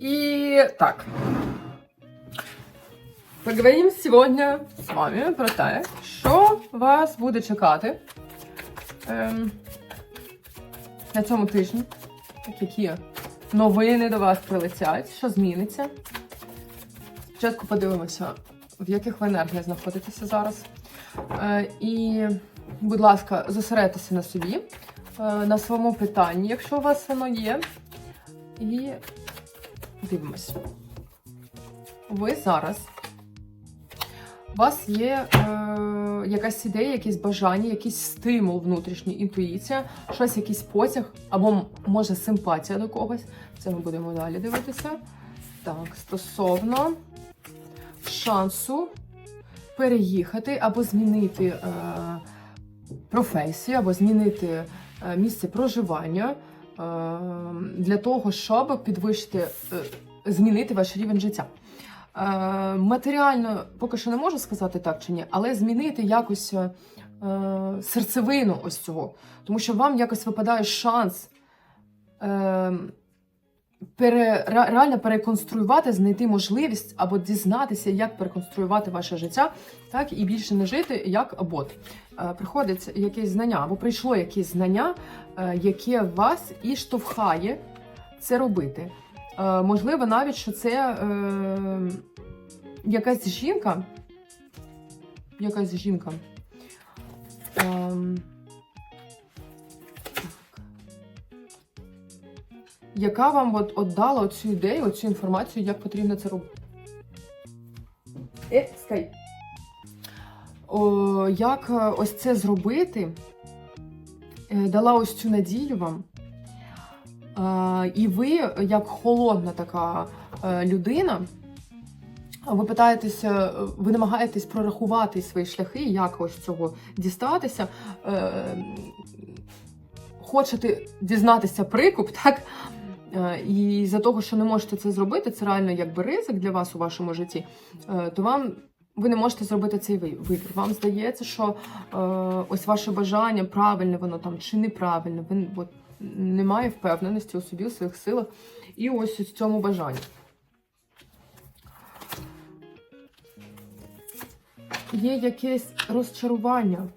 И так. Поговорим сегодня з вами про те, що вас буде чекати ем, на цьому тижні. Так, які новини до вас прилетять, що зміниться. Спочатку подивимося, в яких ви енергіях знаходитеся зараз. Е, і, будь ласка, зосередьтеся на собі, е, на своєму питанні, якщо у вас воно є. І дивимось. Ви зараз. У вас є е, якась ідея, якесь бажання, якийсь стимул внутрішній, інтуїція, щось, якийсь потяг, або може симпатія до когось. Це ми будемо далі дивитися. Так, стосовно шансу переїхати або змінити е, професію, або змінити е, місце проживання для того, щоб підвищити, е, змінити ваш рівень життя. Е, матеріально поки що не можу сказати так чи ні, але змінити якось е, е, серцевину ось цього. Тому що вам якось випадає шанс е, пере, реально переконструювати, знайти можливість або дізнатися, як переконструювати ваше життя, так і більше не жити як бот. Е, приходить якесь знання, або прийшло якесь знання, е, яке вас і штовхає це робити. Е, можливо, навіть що це е, якась жінка. Якась жінка. Ем, Яка вам от, от дала цю ідею, цю інформацію, як потрібно це робити? Е, скай. О, як е, ось це зробити? Е, Дала ось цю надію вам. Е, І ви, як холодна така людина, ви питаєтеся, ви намагаєтесь прорахувати свої шляхи, як ось цього дістатися. Хочете дізнатися прикуп, так? Е, І за того, що не можете це зробити, це реально якби ризик для вас у вашому житті, е, то вам ви не можете зробити цей вибір. Вам здається, що е, ось ваше бажання, правильне воно там чи неправильне, ви от, немає впевненості у собі, у своїх силах, і ось у цьому бажанні. Є якесь розчарування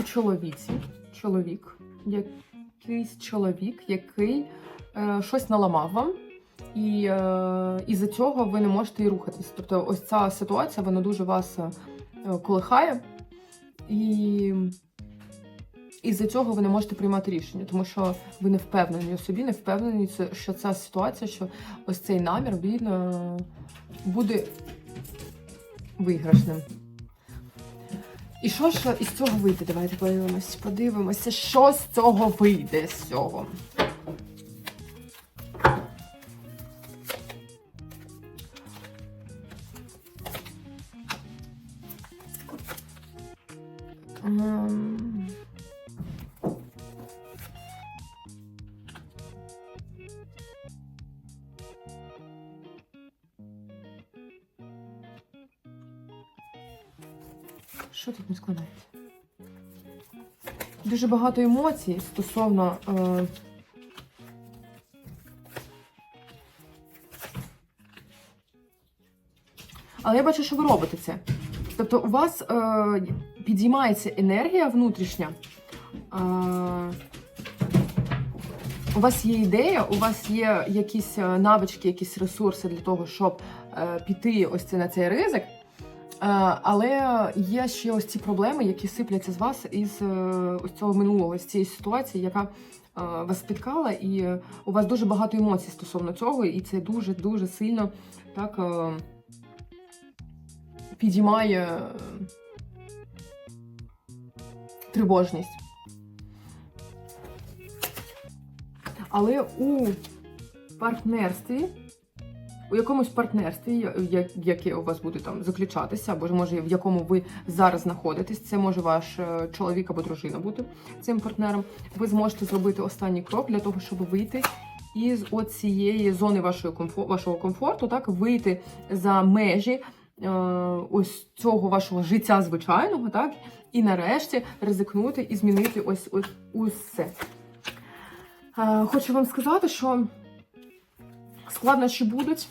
у чоловіці, чоловік, якийсь чоловік, який щось наламав вам, і е, із-за цього ви не можете і рухатись. Тобто, ось ця ситуація вона дуже вас е, колихає, і із-за цього ви не можете приймати рішення, тому що ви не впевнені у собі, не впевнені, що ця ситуація, що ось цей намір він е, буде виграшним. І що ж із цього вийде? Давайте подивимось, подивимося, що з цього вийде з цього. Що тут не складається? Дуже багато емоцій стосовно. Е... Але я бачу, що ви робите це. Тобто у вас е, підіймається енергія внутрішня. У вас є ідея, у вас є якісь е, навички, якісь ресурси для того, щоб е, піти ось на цей ризик. Е, Але є ще ось ці проблеми, які сипляться з вас із ось цього минулого, з цієї ситуації, яка вас спіткала, і у вас дуже багато емоцій стосовно цього, і це дуже дуже сильно так підіймає тривожність. Але у партнерстві у якомусь партнерстві, яке у вас буде там заключатися, або може в якому ви зараз знаходитесь, це може ваш е, чоловік або дружина бути цим партнером. Ви зможете зробити останній крок для того, щоб вийти із цієї зони вашої комфо- вашого комфорту, так вийти за межі е, ось цього вашого життя звичайного, так, і нарешті ризикнути і змінити ось ось усе. Е, Хочу вам сказати, що складнощі будуть.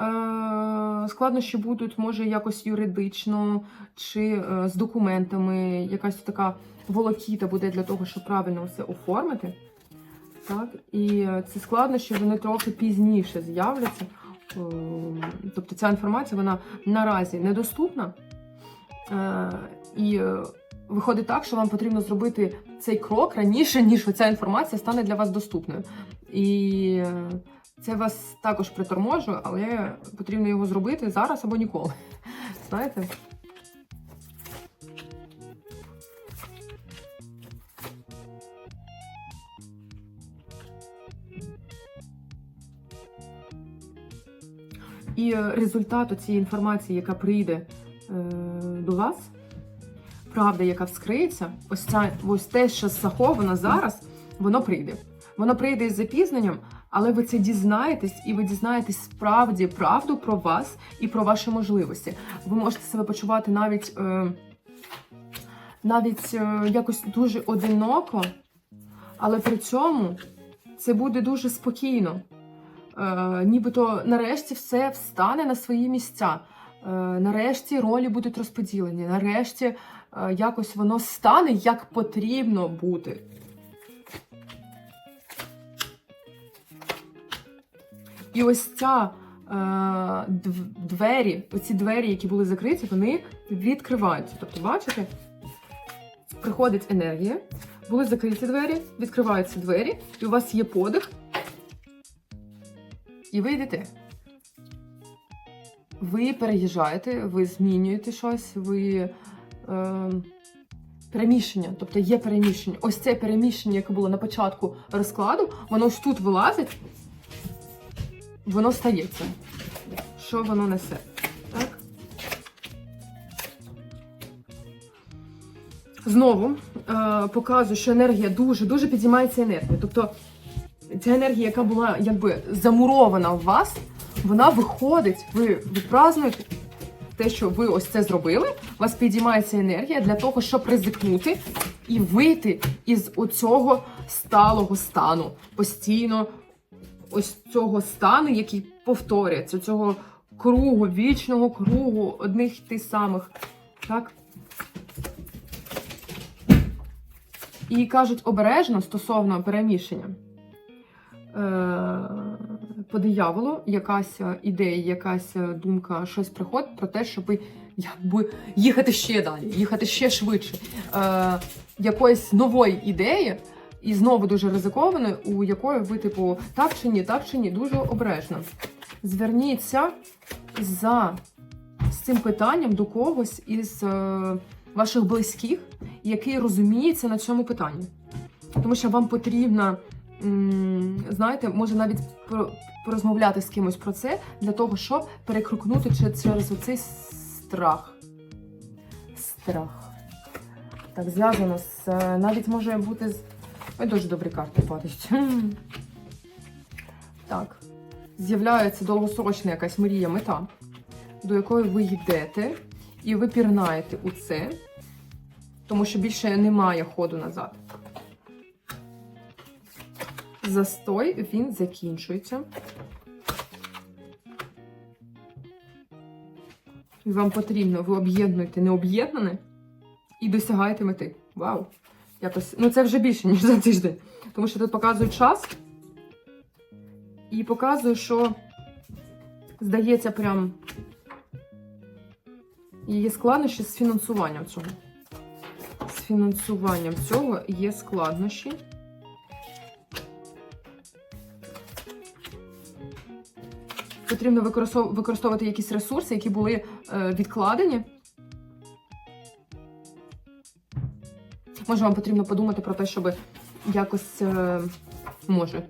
Е, складнощі будуть, може, якось юридично чи е, з документами, якась така волокіта буде для того, щоб правильно все оформити. Так? І ці складнощі вони трохи пізніше з'являться. Тобто ця інформація вона наразі недоступна. І е, виходить так, що вам потрібно зробити цей крок раніше, ніж ця інформація стане для вас доступною. І е, це вас також приторможує, але потрібно його зробити зараз або ніколи. Знаєте? І е, результат цієї інформації, яка прийде е, до вас, правда, яка вскриється, ось ця ось те, що заховано зараз, воно прийде. Воно прийде із запізненням, але ви це дізнаєтесь, і ви дізнаєтесь справді правду про вас і про ваші можливості. Ви можете себе почувати навіть, е, навіть е, якось дуже одиноко, але при цьому це буде дуже спокійно. Е, нібито нарешті все встане на свої місця. Е, нарешті ролі будуть розподілені. Нарешті якось воно стане як потрібно бути. І ось ця е, двері, оці двері, які були закриті, вони відкриваються. Тобто, бачите, приходить енергія, були закриті двері, відкриваються двері, і у вас є подих, і ви йдете. Ви переїжджаєте, ви змінюєте щось, ви. Е, переміщення, тобто є переміщення. Ось це переміщення, яке було на початку розкладу, воно ось тут вилазить, воно стається. Що воно несе? Так? Знову е, показую, що енергія дуже дуже підіймається енергія. Тобто ця енергія, яка була якби замурована в вас, вона виходить, ви відпразнуєте те, що ви ось це зробили, у вас підіймається енергія для того, щоб ризикнути і вийти із оцього сталого стану, постійно ось цього стану, який повторюється, цього кругу, вічного кругу одних тих самих. Так? І кажуть обережно стосовно переміщення. Е, по дияволу якась е, ідея, якась е, думка, щось приходить про те, щоб якби їхати ще далі, їхати ще швидше. Е, якоїсь нової ідеї, і знову дуже ризикованої, у якої ви, типу, так чи ні, так чи ні, дуже обережно. Зверніться за з цим питанням до когось із е, ваших близьких, який розуміється на цьому питанні. Тому що вам потрібно, м, знаєте, може навіть порозмовляти з кимось про це для того, щоб перекрикнути че- через оцей страх. Страх. Так, зв'язано з. е, Навіть може бути з. Ой, дуже добрі карти падають. Так. З'являється довгосрочна якась мрія, мета, до якої ви йдете, і ви пірнаєте у це, тому що більше немає ходу назад. Застой він закінчується. І вам потрібно, ви об'єднуєте необ'єднане і досягаєте мети. Вау! Якось, ну це вже більше, ніж за тиждень. Тому що тут показують час і показує, що здається, прям є складнощі з фінансуванням цього. З фінансуванням цього є складнощі. Потрібно використов- використовувати якісь ресурси, які були е, відкладені. Може, вам потрібно подумати про те, щоб якось е, може,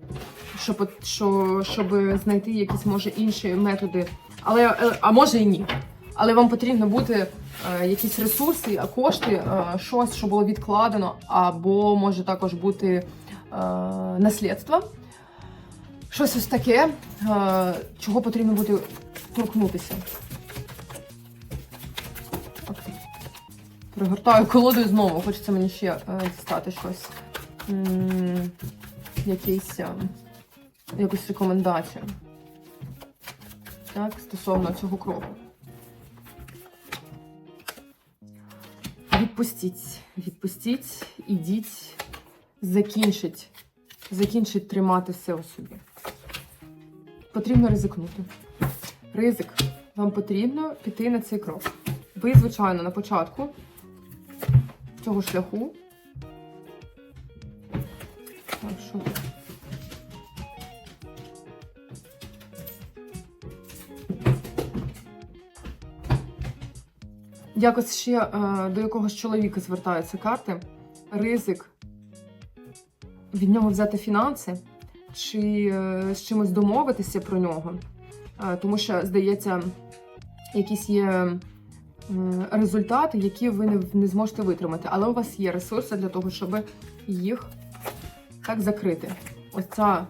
щоб, що, щоб знайти якісь може інші методи, але е, а може і ні. Але вам потрібно бути е, якісь ресурси, кошти, е, щось, що було відкладено, або може також бути е, наслідство. Щось ось таке, е, чого потрібно буде торкнутися. Пригортаю колоду і знову. Хочеться мені ще е, дістати щось. М, якийсь, е, якусь рекомендацію. так, стосовно цього кроку. Відпустіть, відпустіть, ідіть, закінчить, закінчить тримати все у собі. Потрібно ризикнути. Ризик. Вам потрібно піти на цей крок. Ви, звичайно, на початку цього шляху. Так, що? Якось ще е, до якогось чоловіка звертаються карти. Ризик від нього взяти фінанси чи е, з чимось домовитися про нього. Е, тому що, здається, якісь є результати, які ви не, зможете витримати. Але у вас є ресурси для того, щоб їх так закрити. Ось ця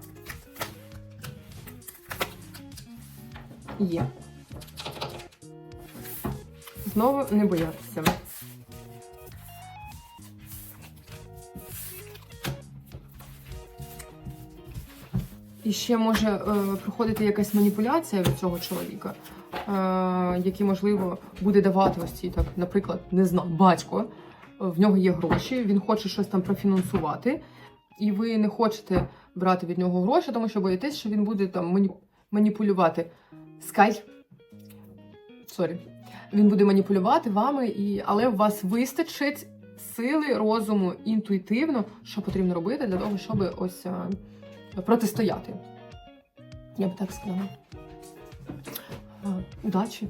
є. Знову не боятися. І ще може е, проходити якась маніпуляція від цього чоловіка, е, який, можливо, буде давати ось ці, так, наприклад, не знаю, батько, в нього є гроші, він хоче щось там профінансувати, і ви не хочете брати від нього гроші, тому що боїтесь, що він буде там мані- маніпулювати. Скай. Сорі. Він буде маніпулювати вами, і... але у вас вистачить сили, розуму інтуїтивно, що потрібно робити для того, щоб ось а, протистояти. Я б так сказала. Удачі!